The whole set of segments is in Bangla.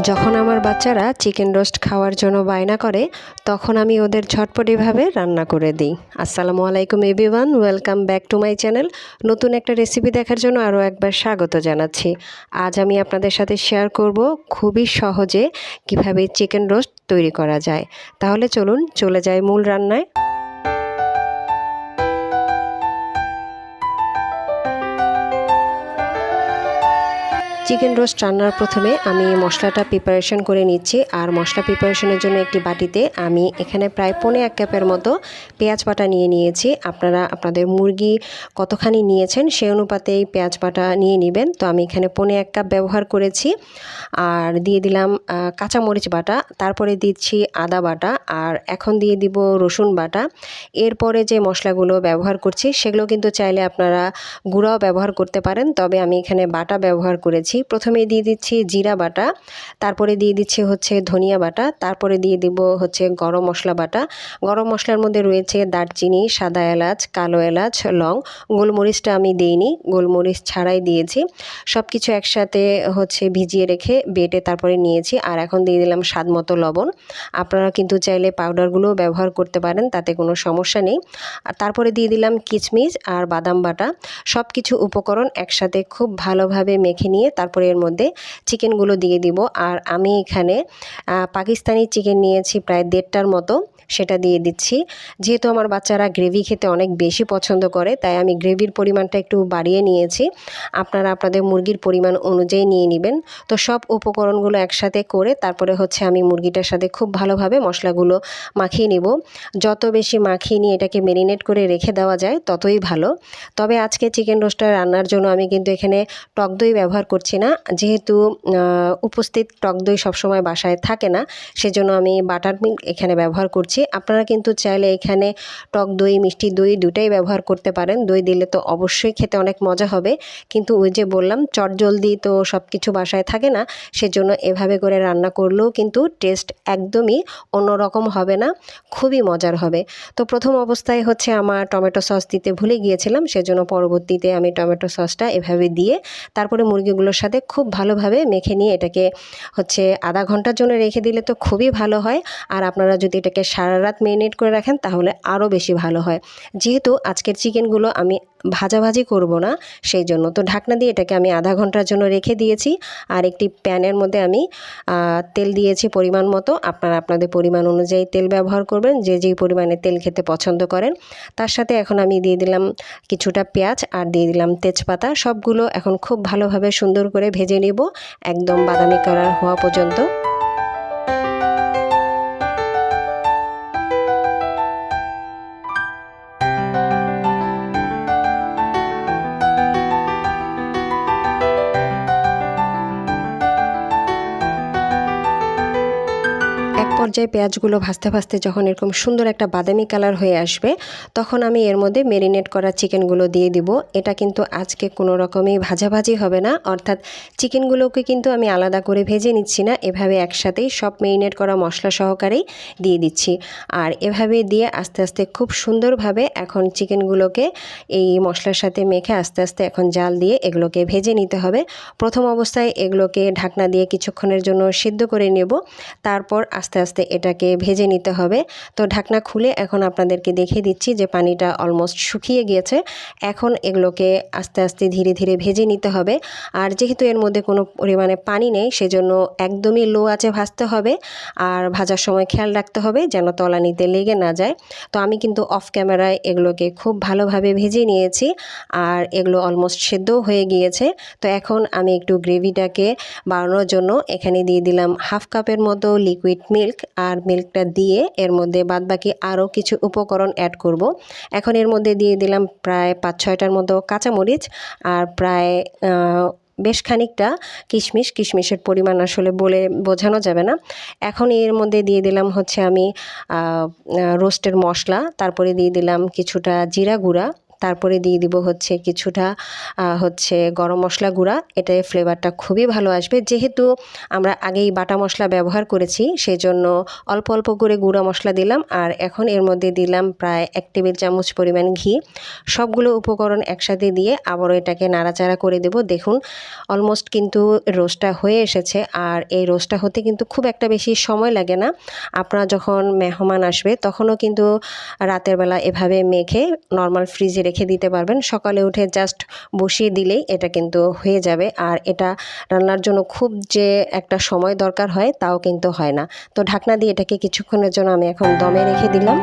যখন আমার বাচ্চারা চিকেন রোস্ট খাওয়ার জন্য বায়না করে, তখন আমি ওদের ঝটপটিভাবে রান্না করে দিই। আসসালামু আলাইকুম everyone, welcome back to my channel. নতুন একটা রেসিপি দেখার জন্য আরও একবার স্বাগত জানাচ্ছি। আজ আমি আপনাদের সাথে শেয়ার করব খুবই সহজে কীভাবে চিকেন রোস্ট তৈরি করা যায়। তাহলে চলুন চলে যাই মূল রান্নায়। চিকেন রোস্ট রান্নার প্রথমে আমি মশলাটা প্রিপারেশন করে নিচ্ছি। আর মশলা প্রিপারেশনের জন্য একটি বাটিতে আমি এখানে প্রায় পনে এক কাপের মতো পেঁয়াজ বাটা নিয়ে নিয়েছি। আপনারা, আপনাদের মুরগি কতখানি নিয়েছেন সেই অনুপাতেই পেঁয়াজ বাটা নিয়ে নেবেন। তো আমি এখানে পনে এক কাপ ব্যবহার করেছি। আর দিয়ে দিলাম কাঁচামরিচ বাটা, তারপরে দিচ্ছি আদা বাটা, আর এখন দিয়ে দিব রসুন বাটা। এরপরে যে মশলাগুলো ব্যবহার করছি, সেগুলো কিন্তু চাইলে আপনারা গুঁড়াও ব্যবহার করতে পারেন। তবে আমি এখানে বাটা ব্যবহার করেছি। প্রথমে দিয়ে দিচ্ছি জিরা বাটা, তারপরে দিয়ে দিচ্ছি হচ্ছে ধনিয়া বাটা, তারপরে দিয়ে দিব হচ্ছে গরম মশলা বাটা। গরম মশলার মধ্যে রয়েছে দারচিনি, সাদা এলাচ, কালো এলাচ, লং। গোলমরিচটা আমি দিইনি, গোলমরিচ ছাড়াই দিয়েছি। সব কিছু একসাথে হচ্ছে ভিজিয়ে রেখে বেটে তারপরে নিয়েছি। আর এখন দিয়ে দিলাম স্বাদ মতো লবণ। আপনারা কিন্তু চাইলে পাউডারগুলো ব্যবহার করতে পারেন, তাতে কোনো সমস্যা নেই। আর তারপরে দিয়ে দিলাম কিচমিচ আর বাদাম বাটা। সব কিছু উপকরণ একসাথে খুব ভালোভাবে মেখে নিয়ে তারপরে এর মধ্যে চিকেনগুলো দিয়ে দিব। আর আমি এখানে পাকিস্তানি চিকেন নিয়েছি প্রায় দেড়টার মতো। সেটা দিয়ে দিচ্ছি। যেহেতু আমার বাচ্চারা গ্রেভি খেতে অনেক বেশি পছন্দ করে, তাই আমি গ্রেভির পরিমাণটা একটু বাড়িয়ে নিয়েছি। আপনারা আপনাদের মুরগির পরিমাণ অনুযায়ী নিয়ে নেবেন। তো সব উপকরণগুলো একসাথে করে তারপরে হচ্ছে আমি মুরগিটার সাথে খুব ভালোভাবে মশলাগুলো মাখিয়ে নিব। যত বেশি মাখিয়ে নিয়ে এটাকে মেরিনেট করে রেখে দেওয়া যায়, ততই ভালো। তবে আজকে চিকেন রোস্টার রান্নার জন্য আমি কিন্তু এখানে টক দই ব্যবহার করছি না। যেহেতু উপস্থিত টক দই সবসময় বাসায় থাকে না, সেজন্য আমি বাটার মিল্ক এখানে ব্যবহার করছি। আপনারা কিন্তু চাইলে এখানে টক দই, মিষ্টি দই দুটাই ব্যবহার করতে পারেন। দই দিলে তো অবশ্যই খেতে অনেক মজা হবে। কিন্তু ওই যে বললাম চটজলদি তো সব কিছু বাসায় থাকে না, সেজন্য এভাবে করে রান্না করলেও কিন্তু টেস্ট একদমই অন্যরকম হবে না, খুবই মজার হবে। তো প্রথম অবস্থায় হচ্ছে আমার টমেটো সস দিতে ভুলে গিয়েছিলাম, সেজন্য পরবর্তীতে আমি টমেটো সসটা এভাবে দিয়ে, তারপরে মুরগিগুলোর সাথে খুব ভালোভাবে মেখে নিয়ে এটাকে হচ্ছে আধা ঘণ্টার জন্য রেখে দিলে তো খুবই ভালো হয়। আর আপনারা যদি এটাকে সারা রাত মেরিনেট করে রাখেন, তাহলে আরও বেশি ভালো হয়। যেহেতু আজকের চিকেনগুলো আমি ভাজাভাজি করব না, সেই জন্য। তো ঢাকনা দিয়ে এটাকে আমি আধা ঘণ্টার জন্য রেখে দিয়েছি। আর একটি প্যানের মধ্যে আমি তেল দিয়েছি পরিমাণ মতো। আপনারা আপনাদের পরিমাণ অনুযায়ী তেল ব্যবহার করবেন, যে যেই পরিমাণে তেল খেতে পছন্দ করেন। তার সাথে এখন আমি দিয়ে দিলাম কিছুটা পেঁয়াজ আর দিয়ে দিলাম তেজপাতা। সবগুলো এখন খুব ভালোভাবে সুন্দর করে ভেজে নেব। একদম বাদামি কালার হওয়া পর্যন্ত। পর্যায়ে পেঁয়াজগুলো ভাজতে ভাজতে যখন এরকম সুন্দর একটা বাদামি কালার হয়ে আসবে, তখন আমি এর মধ্যে মেরিনেট করা চিকেনগুলো দিয়ে দিব। এটা কিন্তু আজকে কোনো রকমই ভাজাভাজি হবে না। অর্থাৎ চিকেনগুলোকে কিন্তু আমি আলাদা করে ভেজে নিচ্ছি না। এভাবে একসাথেই সব মেরিনেট করা মশলা সহকারেই দিয়ে দিচ্ছি। আর এভাবে দিয়ে আস্তে আস্তে খুব সুন্দরভাবে এখন চিকেনগুলোকে এই মশলার সাথে মেখে আস্তে আস্তে এখন জাল দিয়ে এগুলোকে ভেজে নিতে হবে। প্রথম অবস্থায় এগুলোকে ঢাকনা দিয়ে কিছুক্ষণের জন্য সিদ্ধ করে নেব। তারপর আস্তে আস্তে আস্তে এটাকে ভেজে নিতে হবে। তো ঢাকনা খুলে এখন আপনাদেরকে দেখিয়ে দিচ্ছি যে পানিটা অলমোস্ট শুকিয়ে গিয়েছে। এখন এগুলোকে আস্তে আস্তে ধীরে ধীরে ভেজে নিতে হবে। আর যেহেতু এর মধ্যে কোনো পরিমাণে পানি নেই, সেজন্য একদমই লো আছে ভাজতে হবে। আর ভাজার সময় খেয়াল রাখতে হবে যেন তলানিতে লেগে না যায়। তো আমি কিন্তু অফ ক্যামেরায় এগুলোকে খুব ভালোভাবে ভেজে নিয়েছি আর এগুলো অলমোস্ট সেদ্ধও হয়ে গিয়েছে। তো এখন আমি একটু গ্রেভিটাকে বাড়ানোর জন্য এখানে দিয়ে দিলাম হাফ কাপের মতো লিকুইড মিল্ক আর মিল্কটা দিয়ে এর মধ্যে বাদবাকি আরও কিছু উপকরণ অ্যাড করব। এখন এর মধ্যে দিয়ে দিলাম প্রায় পাঁচ ছয়টার মতো কাঁচামরিচ আর প্রায় বেশ খানিকটা কিশমিশ। কিশমিশের পরিমাণ আসলে বলে বোঝানো যাবে না। এখন এর মধ্যে দিয়ে দিলাম হচ্ছে আমি রোস্টের মশলা। তারপরে দিয়ে দিলাম কিছুটা জিরা গুঁড়া। তারপরে দিয়ে দিব হচ্ছে কিছুটা হচ্ছে গরম মশলা গুঁড়া। এটার ফ্লেভারটা খুবই ভালো আসবে। যেহেতু আমরা আগেই বাটা মশলা ব্যবহার করেছি সেই জন্য অল্প অল্প করে গুঁড়া মশলা দিলাম। আর এখন এর মধ্যে দিলাম প্রায় এক টেবিল চামচ পরিমাণ ঘি। সবগুলো উপকরণ একসাথে দিয়ে আবারও এটাকে নাড়াচাড়া করে দেব। দেখুন অলমোস্ট কিন্তু রোস্টটা হয়ে এসেছে। আর এই রোস্টটা হতে কিন্তু খুব একটা বেশি সময় লাগে না। আপনারা যখন মেহমান আসবে, তখনও কিন্তু রাতের বেলা এভাবে মেখে নর্মাল ফ্রিজে রেখে দিতে পারবেন। সকালে উঠে জাস্ট বসিয়ে দিলেই এটা কিন্তু হয়ে যাবে। আর এটা রান্নার জন্য খুব যে একটা সময় দরকার হয়, তাও কিন্তু হয় না। তো ঢাকনা দিয়ে এটাকে কিছুক্ষণের জন্য আমি এখন দমে রেখে দিলাম।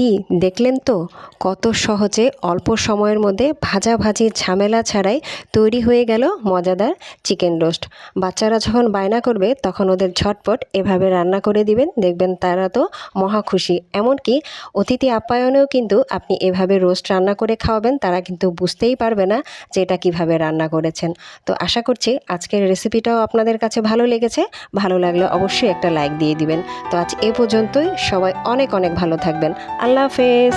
কি? দেখলেন তো? কত সহজে অল্প সময়ের মধ্যে ভাজাভাজি ঝামেলা ছাড়াই তৈরি হয়ে গেল মজাদার চিকেন রোস্ট। বাচ্চারা যখন বায়না করবে, তখন ওদের ঝটপট এভাবে রান্না করে দিবেন। দেখবেন তারা তো মহা খুশি। এমনকি অতিথি আপ্যায়নেও কিন্তু আপনি এভাবে রোস্ট রান্না করে খাওয়াবেন, তারা কিন্তু বুঝতেই পারবে না যে এটা কীভাবে রান্না করেছেন। তো আশা করছি আজকের রেসিপিটাও আপনাদের কাছে ভালো লেগেছে। ভালো লাগলে অবশ্যই একটা লাইক দিয়ে দিবেন। তো আজ এ পর্যন্তই। সবাই অনেক অনেক ভালো থাকবেন। আল্লাহ হাফেজ।